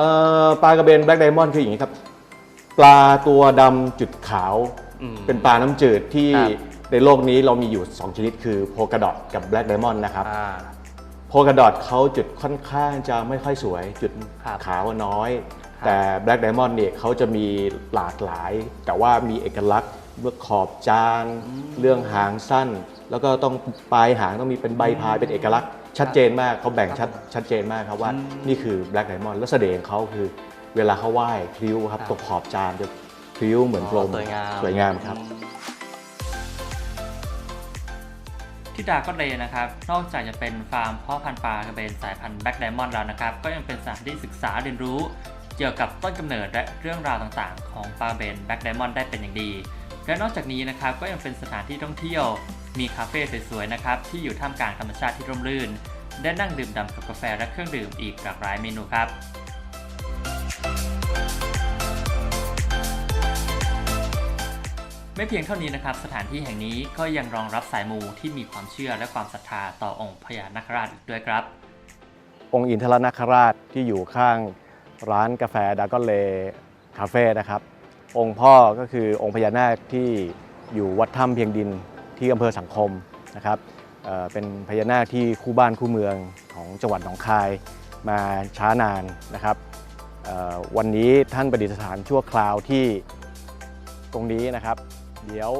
เอ่อปลากระเบนแบล็กไดมอนด์คืออย่างนี้ครับ ปลาตัวดำจุดขาว อืม เป็นปลาน้ำจืดที่ครับ ในโลกนี้เรามีอยู่ 2 ชนิดคือโพกาดอ t กับแบล็กไดมอนด์นะครับ อ่า โพกาดอ t เขาจุดค่อนข้างจะไม่ค่อยสวย จุดครับขาวน้อย ครับแต่แบล็กไดมอนด์เนี่ยเขาจะมีหลากหลาย แต่ว่ามีเอกลักษณ์ เรื่องขอบจาน เรื่องหางสั้น แล้วก็ต้องปลายหางต้องมีเป็นใบพายเป็นเอกลักษณ์ ชัดเจนมากเขาแบ่งชัดชัดเจนมากครับว่าอืมนี่คือแบล็กไดมอนด์แล้วเสน่ห์ของเขาคือเวลาเขาว่ายพลิ้วครับครับตรงขอบจานจะพลิ้วเหมือนพรหมสวยงามสวยงามครับที่ดาก็เลยนะครับ นอกจากจะเป็นฟาร์มเพาะพันธุ์ปลากระเบนสายพันธุ์แบล็กไดมอนด์แล้วนะครับ ก็ยังเป็นสถานที่ศึกษาเรียนรู้ เกี่ยวกับต้นกำเนิดและเรื่องราวต่างๆ ของปลาเบนแบล็กไดมอนด์ได้เป็นอย่างดี และนอกจากนี้นะครับก็ยังเป็นสถานที่ท่องเที่ยว มีคาเฟ่สวยๆนะครับที่อยู่ท่ามกลางธรรมชาติที่ร่มรื่น ได้นั่งดื่มด่ำกับกาแฟและเครื่องดื่มอีกหลากหลายเมนูครับไม่เพียงเท่านี้นะครับสถานที่แห่งนี้ก็ยังรองรับสายมูที่มีความเชื่อและความศรัทธาต่อองค์พญานาคราชอีกด้วยครับ องค์อินทรนาคราชที่อยู่ข้าง ร้านกาแฟดากอนเลคาเฟ่นะครับ องค์พ่อก็คือองค์พญานาคที่อยู่วัดถ้ำเพียงดินที่อำเภอสังคมนะครับเเป็นพญานาคที่คู่บ้านคู่เมืองของจังหวัดหนองคายมาช้านานนะครับวันนี้ท่านประดิษฐานชั่วคราวที่ตรงนี้นะครับ เดี๋ยว